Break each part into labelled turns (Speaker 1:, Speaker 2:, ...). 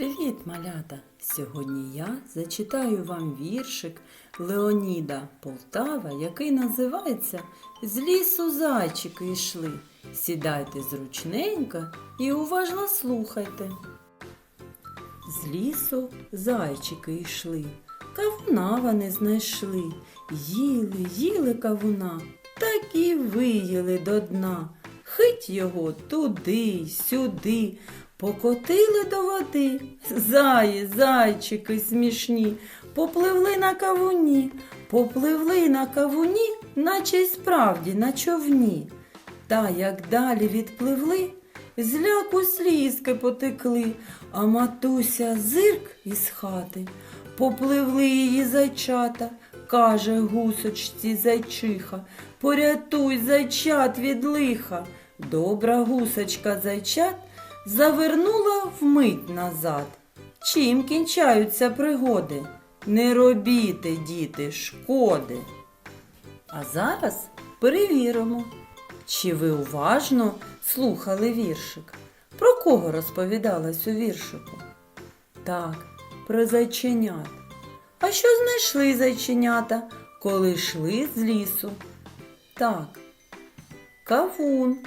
Speaker 1: Привіт, малята! Сьогодні я зачитаю вам віршик Леоніда Полтава, який називається З лісу зайчики йшли. Сідайте зручненько і уважно слухайте. З лісу зайчики йшли, кавуна вони знайшли, їли, їли кавуна, так і виїли до дна. Хить його туди, сюди, покотили до води. Заї, зайчики смішні, попливли на кавуні, попливли на кавуні, наче й справді на човні. Та як далі відпливли, зляку слізки потекли, а матуся зирк із хати. Попливли її зайчата, каже гусочці зайчиха, порятуй зайчат від лиха. Добра гусочка зайчат завернула вмить назад. Чим кінчаються пригоди? Не робіте, діти, шкоди. А зараз перевіримо, чи ви уважно слухали віршик. Про кого розповідалась у віршику? Так, про зайченят. А що знайшли зайченята, коли йшли з лісу? Так, кавун.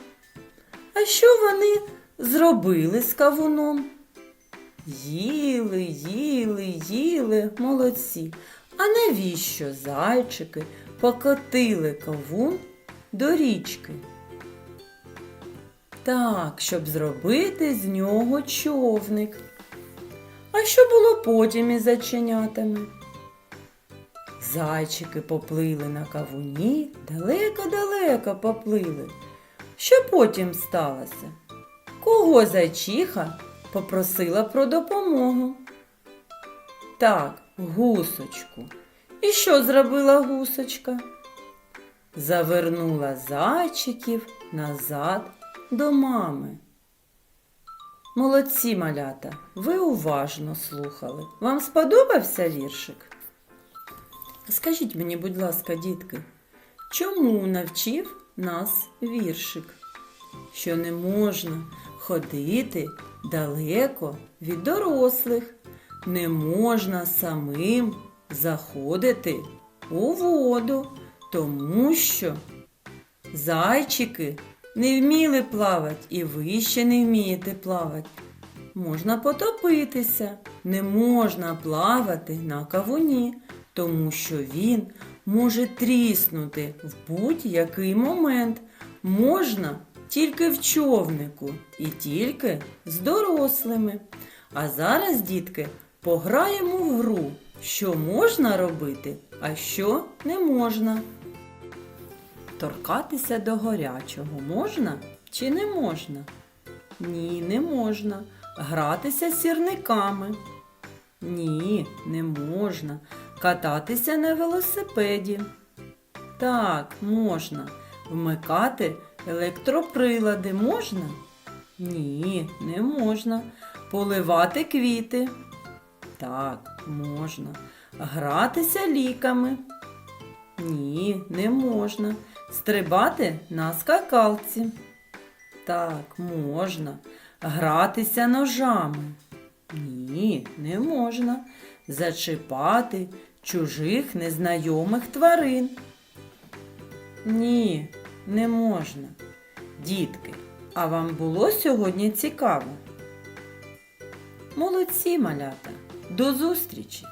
Speaker 1: А що вони зробили з кавуном? Їли, їли, їли, молодці. А навіщо зайчики покотили кавун до річки? Так, щоб зробити з нього човник. А що було потім із зайченятами? Зайчики поплили на кавуні, далеко-далеко поплили. Що потім сталося? Кого зайчиха попросила про допомогу? Так, гусочку. І що зробила гусочка? Завернула зайчиків назад до мами. Молодці малята, ви уважно слухали. Вам сподобався віршик? Скажіть мені, будь ласка, дітки, чому навчив нас віршик? Що не можна ходити далеко від дорослих, не можна самим заходити у воду, тому що зайчики не вміли плавати, і ви ще не вмієте плавати. Можна потопитися, не можна плавати на кавуні, тому що він може тріснути в будь-який момент. Можна тільки в човнику і тільки з дорослими. А зараз, дітки, пограємо в гру, що можна робити, а що не можна. Торкатися до гарячого можна чи не можна? Ні, не можна. Гратися сірниками. Ні, не можна. Кататися на велосипеді. Так, можна. Вмикати електроприлади можна? Ні, не можна. Поливати квіти. Так, можна. Гратися ліками. Ні, не можна. Стрибати на скакалці. Так, можна. Гратися ножами. Ні, не можна. Зачіпати чужих незнайомих тварин. Ні, не можна. Дітки, а вам було сьогодні цікаво? Молодці, малята! До зустрічі!